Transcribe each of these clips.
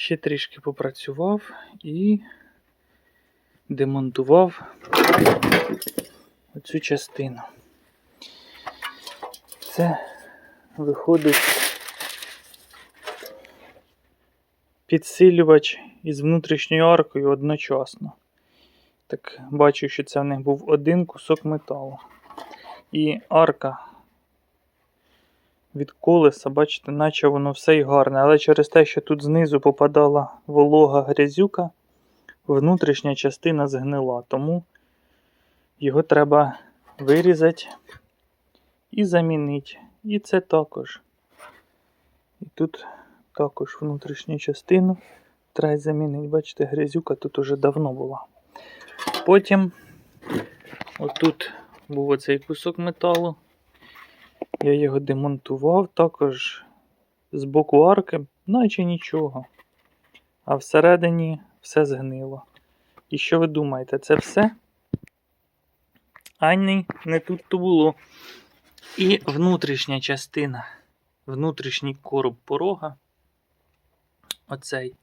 Ще трішки попрацював і демонтував оцю частину. Це виходить підсилювач із внутрішньою аркою одночасно. Так бачу, що це в них був один кусок металу. І арка від колеса, бачите, наче воно все й гарне, але через те, що тут знизу попадала волога грязюка, внутрішня частина згнила, тому його треба вирізати і замінити. І це також. І тут також внутрішню частину треба замінити. Бачите, грязюка тут уже давно була. Потім отут був оцей кусок металу. Я його демонтував також з боку арки, наче нічого. А всередині все згнило. І що ви думаєте, це все? А ні, не тут то було. І внутрішня частина, внутрішній короб порога. Оцей,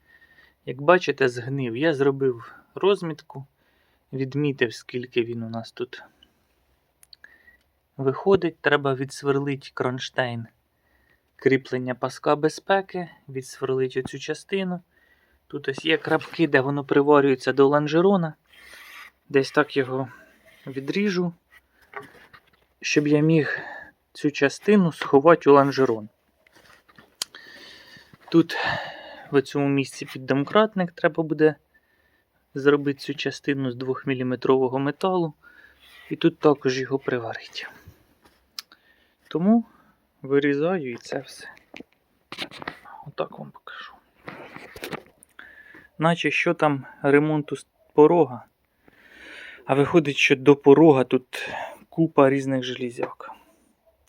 як бачите, згнив. Я зробив розмітку, відмітив, скільки він у нас тут виходить. Треба відсверлити кронштейн кріплення паска безпеки, відсверлити оцю частину. Тут ось є крапки, де воно приварюється до лонжерона. Десь так його відріжу, щоб я міг цю частину сховати у лонжерон. Тут в цьому місці піддомкратник треба буде зробити цю частину з 2-мм металу. І тут також його приварити. Тому вирізаю і це все. Отак вам покажу. Наче що там ремонту порога. А виходить, що до порога тут купа різних железяк.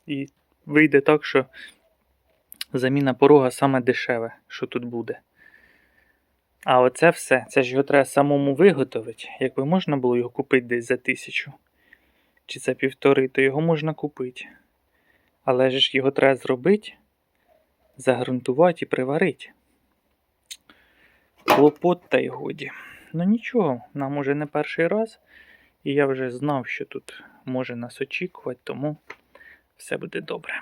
І вийде так, що заміна порога саме дешеве, що тут буде. А оце все, це ж його треба самому виготовити. Якби можна було його купити десь за тисячу чи за півтори, то його можна купити. Але ж його треба зробити, загрунтувати і приварити. Клопот та й годі. Ну нічого, нам уже не перший раз, і я вже знав, що тут може нас очікувати, тому все буде добре.